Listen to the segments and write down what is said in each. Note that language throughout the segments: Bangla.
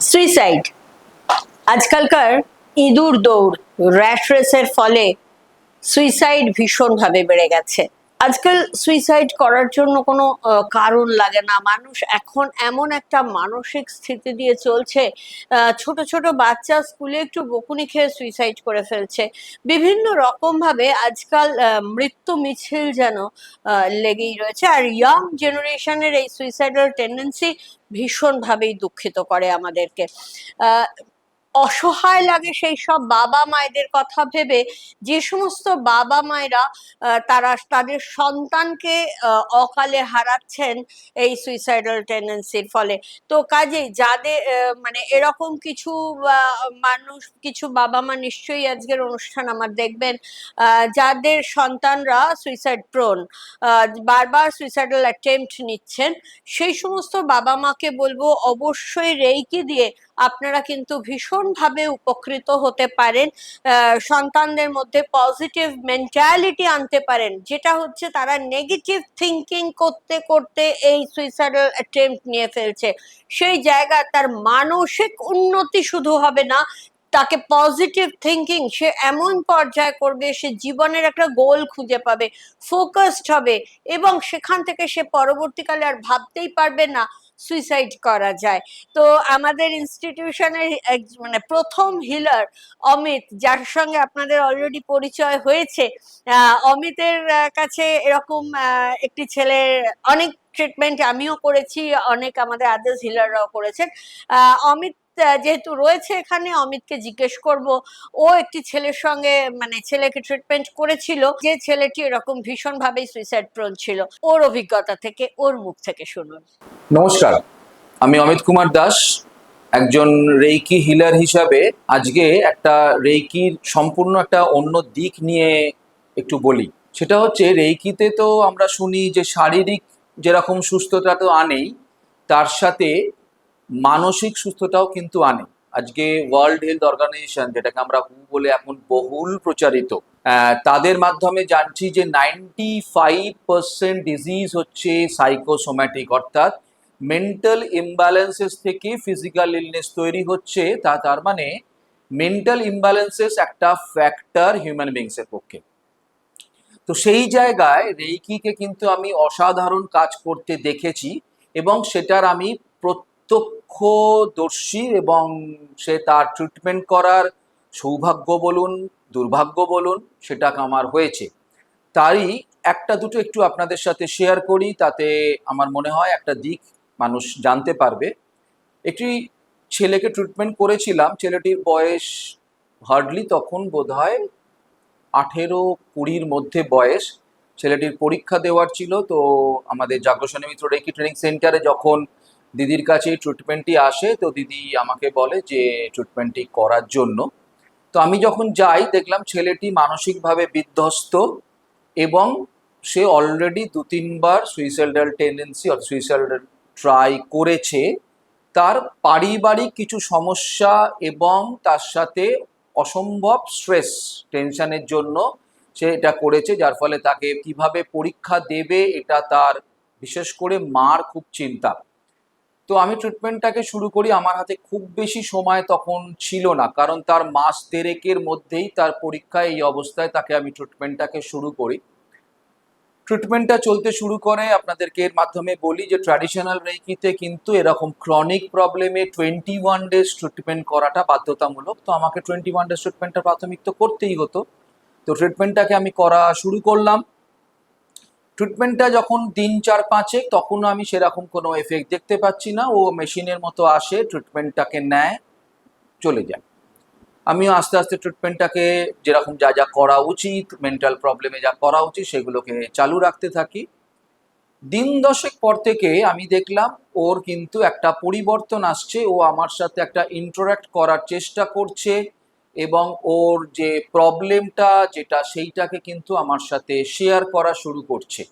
সুইসাইড আজকালকার ইঁদুর দৌড় র্যাশ রেসের ফলে সুইসাইড ভীষণভাবে বেড়ে গেছে। আজকাল সুইসাইড করার জন্য কোনো কারণ লাগে না। মানুষ এখন এমন একটা মানসিক স্থিতি দিয়ে চলছে ছোট ছোট বাচ্চা স্কুলে একটু বকুনি খেয়ে সুইসাইড করে ফেলছে। বিভিন্ন রকমভাবে আজকাল মৃত্যু মিছিল যেন লেগেই রয়েছে। আর ইয়াং জেনারেশনের এই সুইসাইডাল টেন্ডেন্সি ভীষণভাবেই দুঃখিত করে আমাদেরকে। অসহায় লাগে সেই সব বাবা মায়েদের কথা ভেবে, যে সমস্ত বাবা মায়েরা তারা তাদের সন্তানকে অকালে হারাচ্ছেন এই সুইসাইডাল টেন্ডেন্সির ফলে। তো কাজেই যাদের মানে এরকম কিছু মানুষ, কিছু বাবা মা নিশ্চয়ই আজকের অনুষ্ঠান আমার দেখবেন যাদের সন্তানরা সুইসাইড প্রোন বারবার সুইসাইডাল অ্যাটেম্পট নিচ্ছেন, সেই সমস্ত বাবা মাকে বলব অবশ্যই রেইকি দিয়ে আপনারা কিন্তু ভীষণভাবে উপকৃত হতে পারেন সন্তানদের মধ্যে পজিটিভ মেন্টালিটি আনতে পারেন, যেটা হচ্ছে তারা নেগেটিভ থিঙ্কিং করতে করতে এই সুইসাইডাল অ্যাটেম্পট নিয়ে ফেলছে। সেই জায়গা তার মানসিক উন্নতি শুধু হবে না, তাকে পজিটিভ থিঙ্কিং সে এমন পর্যায়ে করবে, সে জীবনের একটা গোল খুঁজে পাবে ফোকাসড হবে এবং সেখান থেকে সে পরবর্তীকালে আর ভাবতেই পারবে না সুইসাইড করা যায়। তো আমাদের ইনস্টিটিউশনের মানে প্রথম হিলার অমিত, যার সঙ্গে আপনাদের অলরেডি পরিচয় হয়েছে অমিতের কাছে এরকম একটি ছেলের অনেক ট্রিটমেন্ট আমিও করেছি, অনেক আমাদের আদার্স হিলাররাও করেছেন। অমিত যেহেতু রয়েছে এখানে, অমিতকে জিজ্ঞেস করব, ও একটি ছেলের সঙ্গে মানে ছেলেকে ট্রিটমেন্ট করেছিল, যে ছেলেটি এরকম ভীষণভাবেই সুইসাইড প্রোন ছিল। ওর অভিজ্ঞতা থেকে, ওর মুখ থেকে শুনুন। নমস্কার, আমি অমিত কুমার দাস, একজন রেইকি হিলার হিসাবে আজকে একটা রেইকির সম্পূর্ণ একটা অন্য দিক নিয়ে একটু বলি। সেটা হচ্ছে, রেইকিতে তো আমরা শুনি যে শারীরিক যেরকম সুস্থতা তো আনেই, তার সাথে মানসিক সুস্থতাও কিন্তু আনে। আজকে ওয়ার্ল্ড হেলথ অর্গানাইজেশন যেটাকে আমরা হু বলে এখন বহুল প্রচারিত তাদের মাধ্যমে জানছি যে নাইনটি ফাইভ পার্সেন্ট ডিজিজ হচ্ছে সাইকোসোম্যাটিক অর্থাৎ মেন্টাল ইমব্যালেন্সেস থেকে ফিজিক্যাল ইলনেস তৈরি হচ্ছে, তা তার মানে মেন্টাল ইমব্যালেন্সেস একটা ফ্যাক্টর হিউম্যান বিংসের পক্ষে। তো সেই জায়গায় রেইকিকে কিন্তু আমি অসাধারণ কাজ করতে দেখেছি এবং সেটার আমি প্রত্যক্ষদর্শী এবং সে তার ট্রিটমেন্ট করার সৌভাগ্য বলুন, দুর্ভাগ্য বলুন, সেটা আমার হয়েছে। তারই একটা দুটো একটু আপনাদের সাথে শেয়ার করি, তাতে আমার মনে হয় একটা দিক মানুষ জানতে পারবে। একটি ছেলেকে ট্রিটমেন্ট করেছিলাম, ছেলেটির বয়স হার্ডলি তখন বোধ হয় আঠেরো কুড়ির মধ্যে বয়স। ছেলেটির পরীক্ষা দেওয়ার ছিল, তো আমাদের জাগ্রসনী মিত্র রেকি ট্রেনিং সেন্টারে যখন দিদির কাছে এই ট্রিটমেন্টটি আসে, তো দিদি আমাকে বলে যে ট্রিটমেন্টটি করার জন্য। তো আমি যখন যাই, দেখলাম ছেলেটি মানসিকভাবে বিধ্বস্ত এবং সে অলরেডি দু তিনবার suicidal tendency or suicidal try করেছে। তার পারিবারিক কিছু সমস্যা এবং তার সাথে অসম্ভব স্ট্রেস টেনশনের জন্য সে এটা করেছে, যার ফলে তাকে কীভাবে পরীক্ষা দেবে, এটা তার বিশেষ করে মার খুব চিন্তা। তো আমি ট্রিটমেন্টটাকে শুরু করি, আমার হাতে খুব বেশি সময় তখন ছিল না। কারণ তার মাস দেড়েকের মধ্যেই তার পরীক্ষায় এই অবস্থায় তাকে আমি ট্রিটমেন্টটাকে শুরু করি। ট্রিটমেন্টটা চলতে শুরু করে, আপনাদেরকে এর মাধ্যমে বলি যে ট্র্যাডিশনাল রেকিতে কিন্তু এরকম ক্রনিক প্রবলেমে টোয়েন্টি ওয়ান ডেজ ট্রিটমেন্ট করাটা বাধ্যতামূলক। তো আমাকে টোয়েন্টি ওয়ান ডেজ ট্রিটমেন্টটা প্রাথমিক তো করতেই হতো। তো ট্রিটমেন্টটাকে আমি করা শুরু করলাম। ট্রিটমেন্টটা যখন দিন চার, পাঁচে, তখন আমি সেরকম কোনো এফেক্ট দেখতে পাচ্ছি না। ও মেশিনের মতো আসে ট্রিটমেন্টটাকে নেয়, চলে যায়। আমিও আস্তে আস্তে ট্রিটমেন্টটাকে যেরকম যা যা করা উচিত মেন্টাল প্রবলেমে যা করা উচিত, সেগুলোকে চালু রাখতে থাকি। দিন দশেক পর থেকে আমি দেখলাম, ওর কিন্তু একটা পরিবর্তন আসছে। ও আমার সাথে একটা ইন্টারাক্ট করার চেষ্টা করছে। এবং ওর যে প্রবলেমটা যেটা, সেইটাকে কিন্তু আমার সাথে শেয়ার করা শুরু করছে।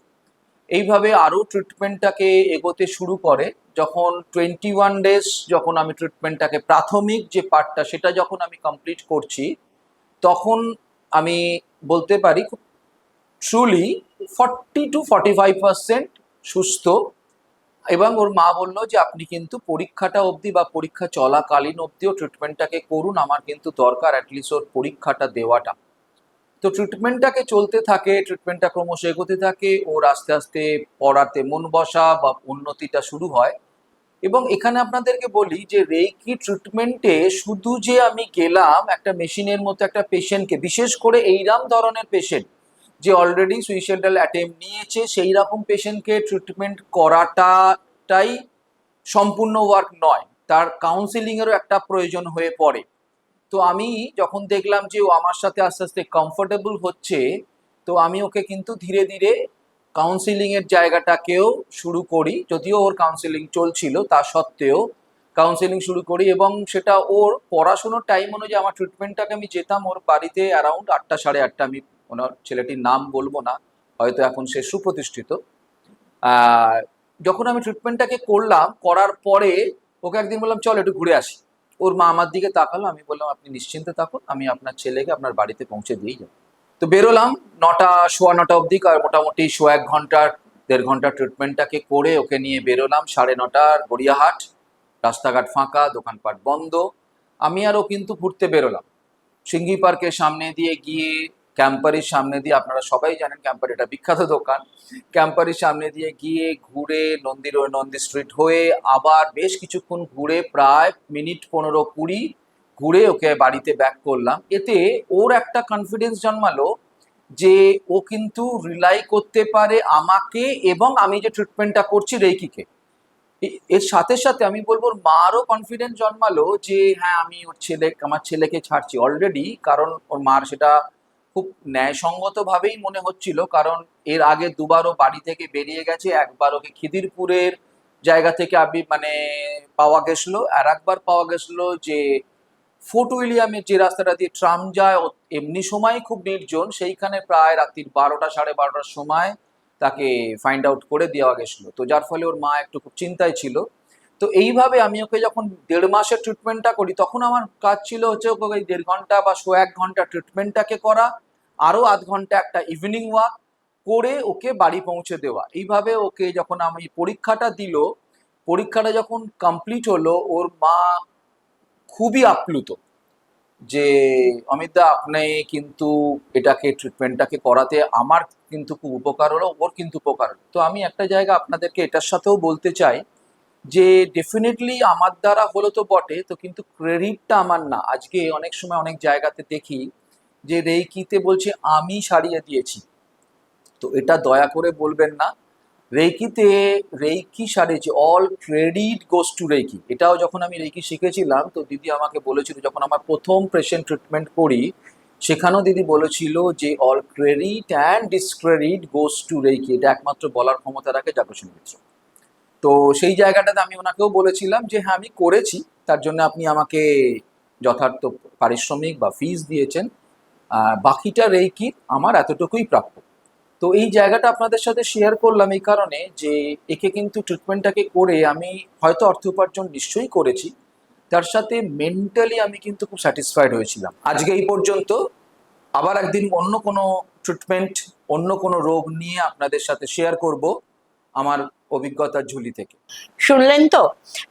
এইভাবে আরও ট্রিটমেন্টটাকে এগোতে শুরু করে। যখন টোয়েন্টি ওয়ান ডেজ যখন আমি ট্রিটমেন্টটাকে প্রাথমিক যে পার্টটা সেটা যখন আমি কমপ্লিট করছি, তখন আমি বলতে পারি truly forty two forty five percent সুস্থ এবং ওর মা বলল যে, আপনি কিন্তু পরীক্ষাটা অবধি বা পরীক্ষা চলাকালীন অবধিও ট্রিটমেন্টটাকে করুন। আমার কিন্তু দরকার অ্যাটলিস্ট ওর পরীক্ষাটা দেওয়াটা। তো ট্রিটমেন্টটাকে চলতে থাকে ট্রিটমেন্টটা ক্রমশ এগোতে থাকে, ওর আস্তে আস্তে পড়াতে মন বসা বা উন্নতিটা শুরু হয়। এবং এখানে আপনাদেরকে বলি যে রেকি ট্রিটমেন্টে শুধু যে আমি গেলাম একটা মেশিনের মতো একটা পেশেন্টকে বিশেষ করে এইরাম ধরনের পেশেন্ট যে অলরেডি সুইসাইডাল অ্যাটেম্প নিয়েছে, সেই রকম পেশেন্টকে ট্রিটমেন্ট করাটাটাই সম্পূর্ণ ওয়ার্ক নয়। তার কাউন্সিলিংয়েরও একটা প্রয়োজন হয়ে পড়ে। তো আমি যখন দেখলাম যে ও আমার সাথে আস্তে আস্তে কমফোর্টেবল হচ্ছে, তো আমি ওকে কিন্তু ধীরে ধীরে কাউন্সিলিং এর জায়গাটাকেও শুরু করি। যদিও ওর কাউন্সিলিং চলছিল, তা সত্ত্বেও কাউন্সিলিং শুরু করি এবং সেটা ওর পড়াশুনোর টাইম অনুযায়ী আমার ট্রিটমেন্টটাকে আমি যেতাম ওর বাড়িতে অ্যারাউন্ড আটটা সাড়ে আটটা, আমি ওনার ছেলেটির নাম বলব না, হয়তো এখন সে সুপ্রতিষ্ঠিত। যখন আমি ট্রিটমেন্টটাকে করলাম, করার পরে ওকে একদিন বললাম, চল একটু ঘুরে আসি। ওর মা আমার দিকে তাকালো, আমি বললাম, আপনি নিশ্চিন্তে থাকুন, আমি আপনার ছেলেকে আপনার বাড়িতে পৌঁছে দিয়েই যাব। তো বেরোলাম, নটা, সোয়া নটা অবধি, আর মোটামুটি সোয়া এক ঘণ্টার দেড় ঘণ্টার ট্রিটমেন্টটাকে করে ওকে নিয়ে বেরোলাম, সাড়ে নটার গড়িয়াহাট। রাস্তাঘাট ফাঁকা, দোকানপাট বন্ধ। আমি আর ও কিন্তু ঘুরতে বেরোলাম। সিঙ্গি পার্কের সামনে দিয়ে গিয়ে ক্যাম্পারির সামনে দিয়ে, আপনারা সবাই জানেন ক্যাম্পার এটা বিখ্যাত দোকান। ক্যাম্পারির সামনে দিয়ে গিয়ে ঘুরে নন্দীর নন্দী স্ট্রিট হয়ে আবার বেশ কিছুক্ষণ ঘুরে প্রায় মিনিট পনেরো কুড়ি ঘুরে ওকে বাড়িতে ব্যাক করলাম। এতে ওর একটা কনফিডেন্স জন্মালো যে ও কিন্তু রিলাই করতে পারে আমাকে এবং আমি যে ট্রিটমেন্টটা করছি রেকিকে এর সাথে সাথে আমি বলব মারও কনফিডেন্স জন্মালো যে হ্যাঁ আমি ওর ছেলে, আমার ছেলেকে ছাড়ছি অলরেডি কারণ ওর মার সেটা খুব ন্যায়সঙ্গতভাবেই মনে হচ্ছিল, কারণ এর আগে দুবারও বাড়ি থেকে বেরিয়ে গেছে, একবার ওকে খিদিরপুরের জায়গা থেকে আমি মানে পাওয়া গেছিল, আর একবার পাওয়া গেছিল যে ফোর্ট উইলিয়ামের যে রাস্তাটা দিয়ে ট্রাম যায় এমনি সময় খুব নির্জন, সেইখানে প্রায় রাত্রির বারোটা, সাড়ে বারোটার সময় তাকে ফাইন্ড আউট করে দেওয়া গেছিল। তো যার ফলে ওর মা একটু খুব চিন্তায় ছিল। তো এইভাবে আমি ওকে যখন দেড় মাসের ট্রিটমেন্টটা করি, তখন আমার কাজ ছিল হচ্ছে ওকে ওই দেড় ঘণ্টা বা শো এক ঘণ্টা ট্রিটমেন্টটাকে করা আরও আধ ঘণ্টা একটা ইভিনিং ওয়াক করে ওকে বাড়ি পৌঁছে দেওয়া। এইভাবে ওকে যখন আমি পরীক্ষাটা দিল, পরীক্ষাটা যখন কমপ্লিট হলো, ওর মা খুবই আপ্লুত যে অমিতদা আপনি কিন্তু এটাকে ট্রিটমেন্টটাকে করাতে আমার কিন্তু খুব উপকার হলো, ওর কিন্তু উপকার হলো। তো আমি একটা জায়গা আপনাদেরকে এটার সাথেও বলতে চাই যে ডেফিনেটলি আমার দ্বারা হলো তো বটে, তো কিন্তু ক্রেডিটটা আমার না। আজকে অনেক সময় অনেক জায়গাতে দেখি যে রেইকিতে বলছে, আমি সারিয়ে দিয়েছি। তো এটা দয়া করে বলবেন না। রেইকিতে, reiki সারিয়েছে all credit goes to reiki. এটাও যখন আমি রেইকি শিখেছিলাম, তো দিদি আমাকে বলেছিল, যখন আমার প্রথম পেশেন্ট ট্রিটমেন্ট করি, সেখানেও দিদি বলেছিল যে all credit and discredit goes to reiki. এটা একমাত্র বলার ক্ষমতা রাখে জাগসন মিত্র। তো সেই জায়গাটাতে আমি ওনাকেও বলেছিলাম যে হ্যাঁ আমি করেছি। তার জন্য আপনি আমাকে যথার্থ পারিশ্রমিক বা ফিস দিয়েছেন। বাকিটা রেইকি আমার এতটুকুই প্রাপ্য। তো এই জায়গাটা আপনাদের সাথে শেয়ার করলাম এই কারণে যে একে কিন্তু ট্রিটমেন্টটাকে করে আমি হয়তো অর্থ উপার্জন নিশ্চয়ই করেছি, তার সাথে মেন্টালি আমি কিন্তু খুব স্যাটিসফাইড হয়েছিলাম। আজকে এই পর্যন্ত আবার একদিন অন্য কোনো ট্রিটমেন্ট অন্য কোনো রোগ নিয়ে আপনাদের সাথে শেয়ার করব। আমার অভিজ্ঞতার ঝুলি থেকে। শুনলেন তো?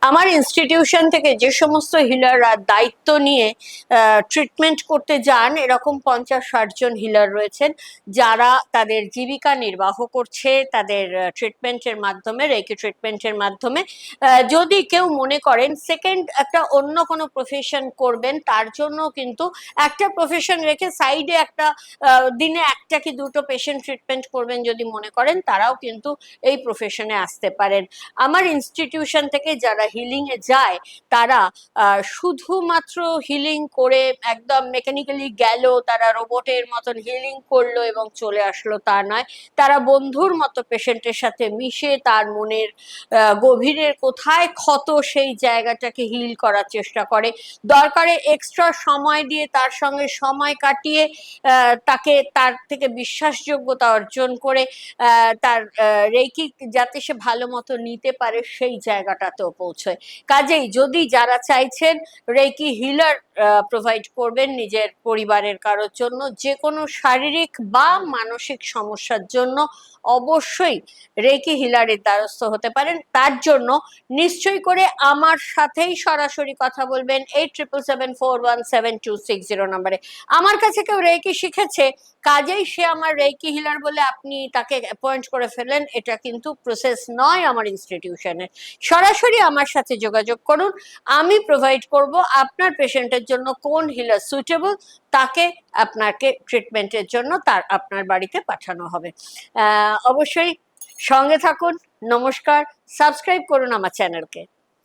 আমার ইনস্টিটিউশন থেকে যে সমস্ত হিলাররা দায়িত্ব নিয়ে ট্রিটমেন্ট করতে যান, এরকম পঞ্চাশ ষাট জন হিলার রয়েছেন, যারা তাদের জীবিকা নির্বাহ করছে, তাদের ট্রিটমেন্টের মাধ্যমে, রেকি ট্রিটমেন্টের মাধ্যমে। যদি কেউ মনে করেন সেকেন্ড একটা অন্য কোনো প্রফেশন করবেন, তার জন্য কিন্তু একটা প্রফেশন রেখে সাইডে একটা দিনে একটা কি দুটো পেশেন্ট ট্রিটমেন্ট করবেন যদি মনে করেন, তারাও কিন্তু এই প্রফেশনে আসতে পারেন। আমার ইনস্টিটিউশন থেকে যারা হিলিং এ যায়, তারা শুধুমাত্র হিলিং করে একদম মেকানিক্যালি গেল, তারা রোবটের মতন হিলিং করল এবং চলে আসলো তা নয়। তারা বন্ধুর মতো পেশেন্টের সাথে মিশে তার মনের গভীরের কোথায় ক্ষত সেই জায়গাটাকে হিল করার চেষ্টা করে। দরকারে এক্সট্রা সময় দিয়ে তার সঙ্গে সময় কাটিয়ে তাকে তার থেকে বিশ্বাসযোগ্যতা অর্জন করে তার রেকি যাতে সে ভালো মতো নিতে পারে সেই জায়গাটাতেও পৌঁছয়। কাজেই যদি যারা চাইছেন রেকি হিলার প্রোভাইড করবেন নিজের পরিবারের কারোর জন্য যে কোনো শারীরিক বা মানসিক সমস্যার জন্য অবশ্যই রেকি হিলারের দ্বারস্থ হতে পারেন। তার জন্য নিশ্চয়ই করে আমার সাথেই সরাসরি কথা বলবেন eight triple seven four one seven two six zero নাম্বারে। আমার কাছে কেউ রেকি শিখেছে কাজেই সে আমার রেকি হিলার বলে আপনি তাকে অ্যাপয়েন্ট করে ফেলেন, এটা কিন্তু প্রসেস নয় আমার ইনস্টিটিউশনের সরাসরি আমার সাথে যোগাযোগ করুন, আমি প্রোভাইড করব আপনার পেশেন্টের জন্য কোন হিলার সুইটেবল তাকে আপনাকে ট্রিটমেন্টের জন্য তার আপনার বাড়িতে পাঠানো হবে। অবশ্যই সঙ্গে থাকুন, নমস্কার সাবস্ক্রাইব করুন আমার চ্যানেলকে